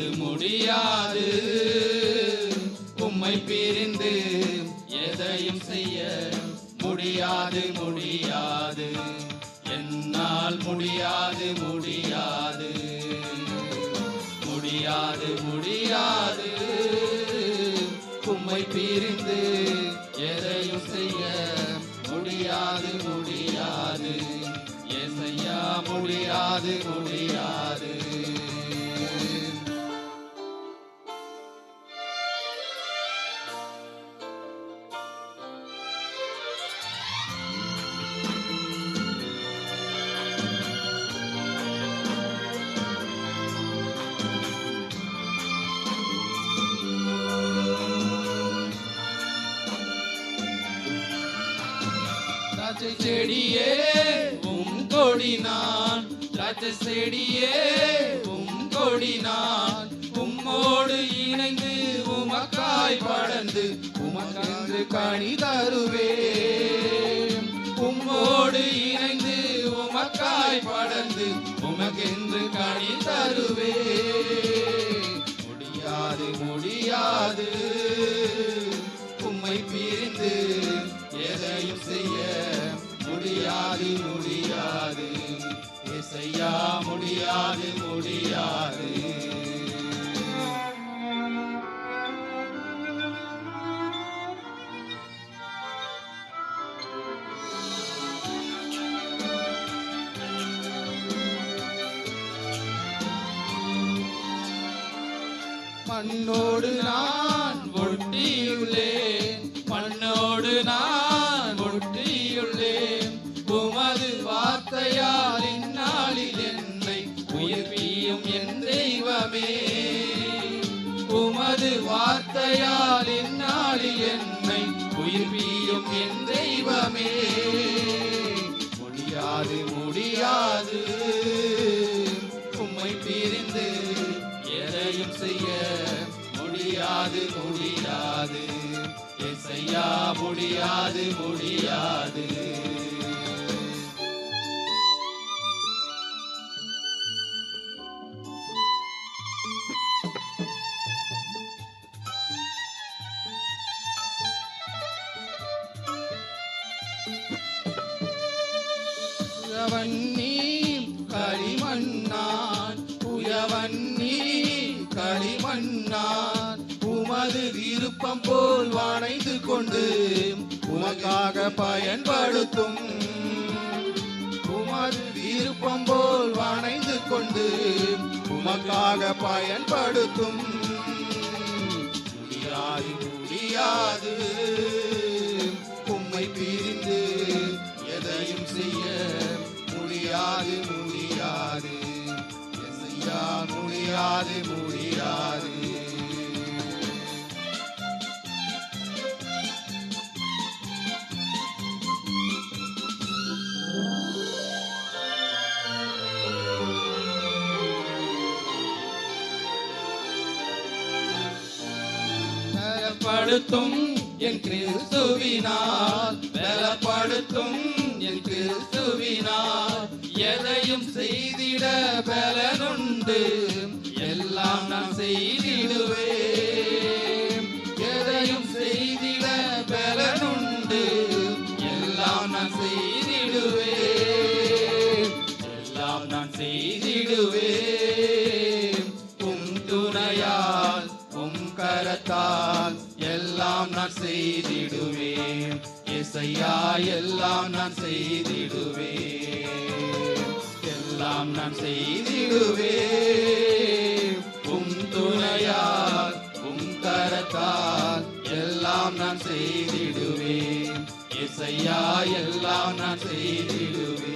அது முடியாது. உம்மை பிரிந்து எதையும் செய்ய முடியாது முடியாது. என்னால் முடியாது முடியாது. முடியாது முடியாது. உம்மை பிரிந்து எதையும் செய்ய முடியாது முடியாது. ஏசையா முடியாது முடியாது. திராட்சை செடியே உம் கொடி நான். திராட்சை செடியே உம் கொடி நான். உம்மோடு இணைந்து உமக்காய் படர்ந்து உமக்கென்று கனி தருவே உம்மோடு இணைந்து உமக்காய் படர்ந்து உமக்கென்று கனி தருவே இசையா முடியாது முடியாது. மண்ணோடு நான் தெய்வமே உமது வார்த்தையால் இந்நாளில் என்னை உயிர்வியும் என் தெய்வமே. முடியாது முடியாது. உம்மை பிரிந்து எதையும் செய்ய முடியாது முடியாது. எசையா முடியாது முடியாது. உயவன் நீ களிமண்ணான். உயவன் நீ களிமண்ணான். உமது விருப்பம் போல் வாணைந்து கொண்டு உமக்காக பயன்படுத்தும். உமது விருப்பம் போல் வாணைந்து கொண்டு உமக்காக பயன்படுத்தும். முடியாது முடியாது. முடியாது முடியாது படுத்தும் என் கிறிஸ்துவினால் பலப்படுத்தும் என் கிறிஸ்துவினால் எதையும் செய்திட பலனுண்டு. எல்லாம் நான் செய்திடுவேன். எதையும் செய்திட பலனுண்டு. எல்லாம் நான் செய்திடுவேன். எல்லாம் நான் செய்திடுவேன். உம் துணையால் உம் கரத்தால் எல்லாம் நான் செய்திடுவேன். இசையா எல்லாம் நான் செய்திடுவேன். எல்லாம் நான் செய்திடுவேன். எல்லாம் நான் செய்திடுவேன். எஸ்ஐயா எல்லாம் நான் செய்திடுவேன்.